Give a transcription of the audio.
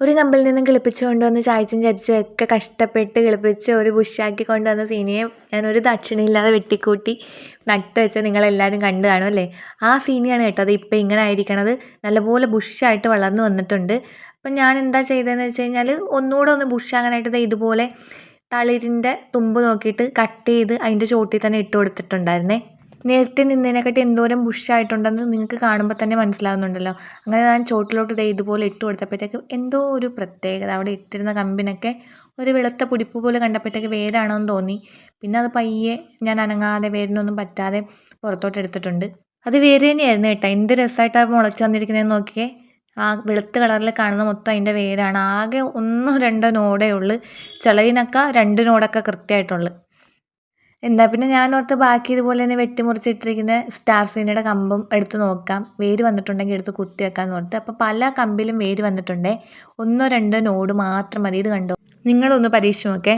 ഒരു കമ്പിൽ നിന്നും കിളിപ്പിച്ച് കൊണ്ടുവന്ന് ചായച്ചും ചരിച്ചും ഒക്കെ കഷ്ടപ്പെട്ട് കിളിപ്പിച്ച് ഒരു ബുഷാക്കി കൊണ്ടുവന്ന സീനിയെ ഞാൻ ഒരു ദക്ഷിണയില്ലാതെ വെട്ടിക്കൂട്ടി നട്ട് വെച്ച് നിങ്ങളെല്ലാവരും കണ്ടു കാണും അല്ലേ? ആ സീനിയാണ് കേട്ടോ അത് ഇപ്പം ഇങ്ങനെ ആയിരിക്കണത്. നല്ലപോലെ ബുഷായിട്ട് വളർന്നു വന്നിട്ടുണ്ട്. അപ്പം ഞാൻ എന്താ ചെയ്തതെന്ന് വെച്ച് കഴിഞ്ഞാൽ ഒന്നുകൂടെ ഒന്ന് ബുഷാകാനായിട്ട് ഇതുപോലെ തളിരിന്റെ തുമ്പ് നോക്കിയിട്ട് കട്ട് ചെയ്ത് അതിന്റെ ചോട്ടിൽ തന്നെ ഇട്ട് കൊടുത്തിട്ടുണ്ടായിരുന്നേ. നേരത്തെ നിന്നതിനെക്കാട്ടി എന്തോരം ബുഷായിട്ടുണ്ടെന്ന് നിങ്ങൾക്ക് കാണുമ്പോൾ തന്നെ മനസ്സിലാകുന്നുണ്ടല്ലോ അങ്ങനെ ഞാൻ ചോട്ടിലോട്ട് ദേ ഇതുപോലെ ഇട്ട് കൊടുത്തപ്പോഴത്തേക്ക് എന്തോ ഒരു പ്രത്യേകത. അവിടെ ഇട്ടിരുന്ന കമ്പിനൊക്കെ ഒരു വെളുത്ത പൊടിപ്പ് പോലെ കണ്ടപ്പോഴത്തേക്ക് വേരാണോ എന്ന് തോന്നി. പിന്നെ അത് പയ്യെ ഞാൻ അനങ്ങാതെ വേരിനൊന്നും പറ്റാതെ പുറത്തോട്ട് എടുത്തിട്ടുണ്ട്. അത് വേര് തന്നെയായിരുന്നു കേട്ടോ. എന്ത് രസമായിട്ടാണ് മുളച്ച് വന്നിരിക്കുന്നതെന്ന് നോക്കിയേ. ആ വെളുത്ത കളറിൽ കാണുന്ന മൊത്തം അതിന്റെ വേരാണ്. ആകെ ഒന്നോ രണ്ടോ നോടേ ഉള്ളൂ. ചിലതിനൊക്കെ രണ്ട് നോടൊക്കെ കൃത്യമായിട്ടുള്ളു എന്താ പിന്നെ ഞാൻ ഓർത്ത് ബാക്കി ഇതുപോലെ തന്നെ വെട്ടിമുറിച്ചിട്ടിരിക്കുന്ന സ്റ്റാർ സീനയുടെ കമ്പും എടുത്ത് നോക്കാം. വേര് വന്നിട്ടുണ്ടെങ്കിൽ എടുത്ത് കുത്തി വെക്കാമെന്ന് ഓർത്ത്. അപ്പോൾ പല കമ്പിലും വേര് വന്നിട്ടുണ്ടേ. ഒന്നോ രണ്ടോ നോട് മാത്രം മതി. ഇത് കണ്ടോ? നിങ്ങളൊന്ന് പരീക്ഷിച്ച് നോക്കേ.